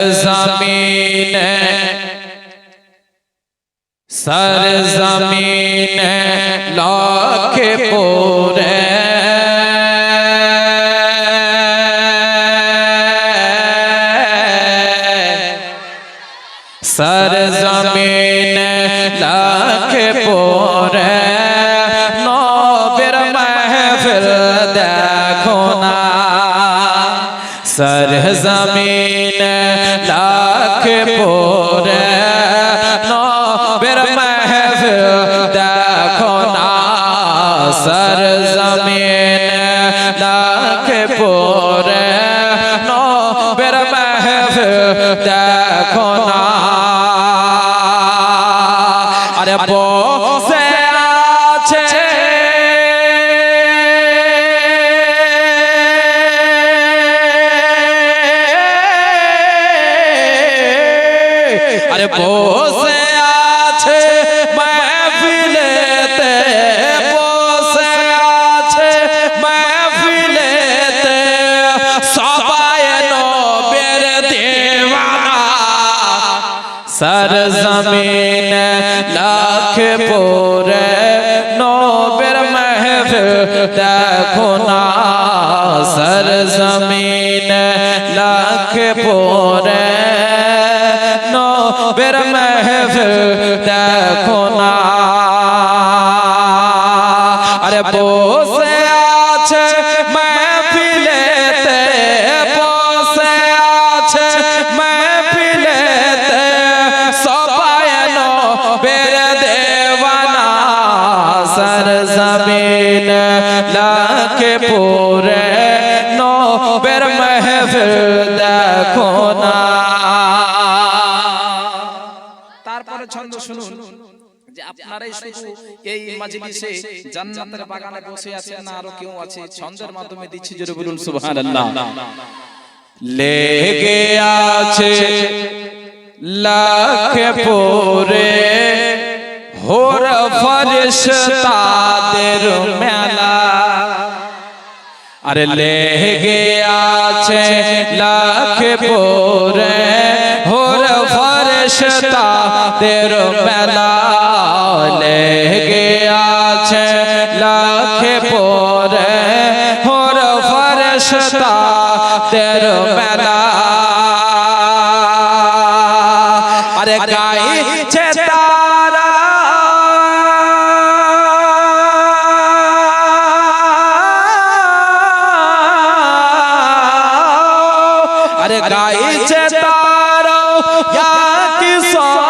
زمین سر زمین لاکھ پورے سر زمین لاکھ پورے نوبر محفل دیکھو نا سر زمین লাখ পরে নবের মাহফিল দেখো না সর জমিন। লাখ পরে নবের আরে বসে আরে বসে আছে মাহফিলেতে বসে আছে মাহফিলেতে সবাই নবের দেওয়ানা। সর জমিন লাখ পরে নবের মাহফিল দেখো না। সর জমিন লাখ পরে বের মেহফিল দেখো না। আরে বসে আপনারাই শুধু এই মাজলিসে জান্নাতের বাগানে বসে আছেন না আরও কেউ আছে? ছন্দের মাধ্যমে দিচ্ছি জোরে বলুন সুবহানাল্লাহ। লেগে আছে লাখ পরে হোর ফরিশতাদের মেলা। আরে লেগে আছে লাখ পরে হোর ফরিশতাদের মেলা ফরিশতাদের মেলা আরে গাইছে তারা। আরে গাইছে তারা। কি সঙ্গে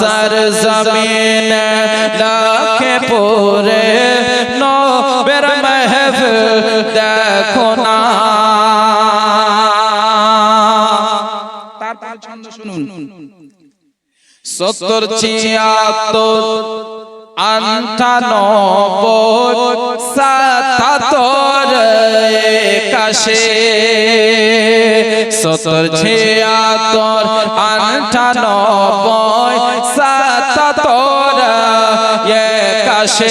সার জমিন লাখে পরে নবের মহফিল দেখো না। তারপর ছন্দ শুনুন। সত্তর ছিয়াত্তর আন্ঠানব্বই সাতাত্তর একাশে। সত্তর ছিয়াত্তর আন্ঠানব্বই একাশে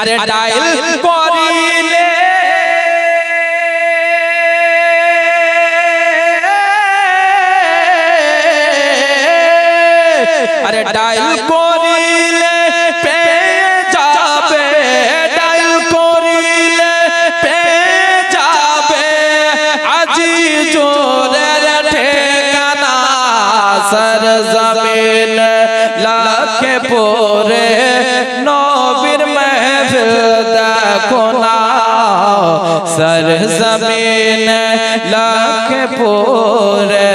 আরে ডাইল করিলে। আরে ডাইল সর জমিন লাখ পোরে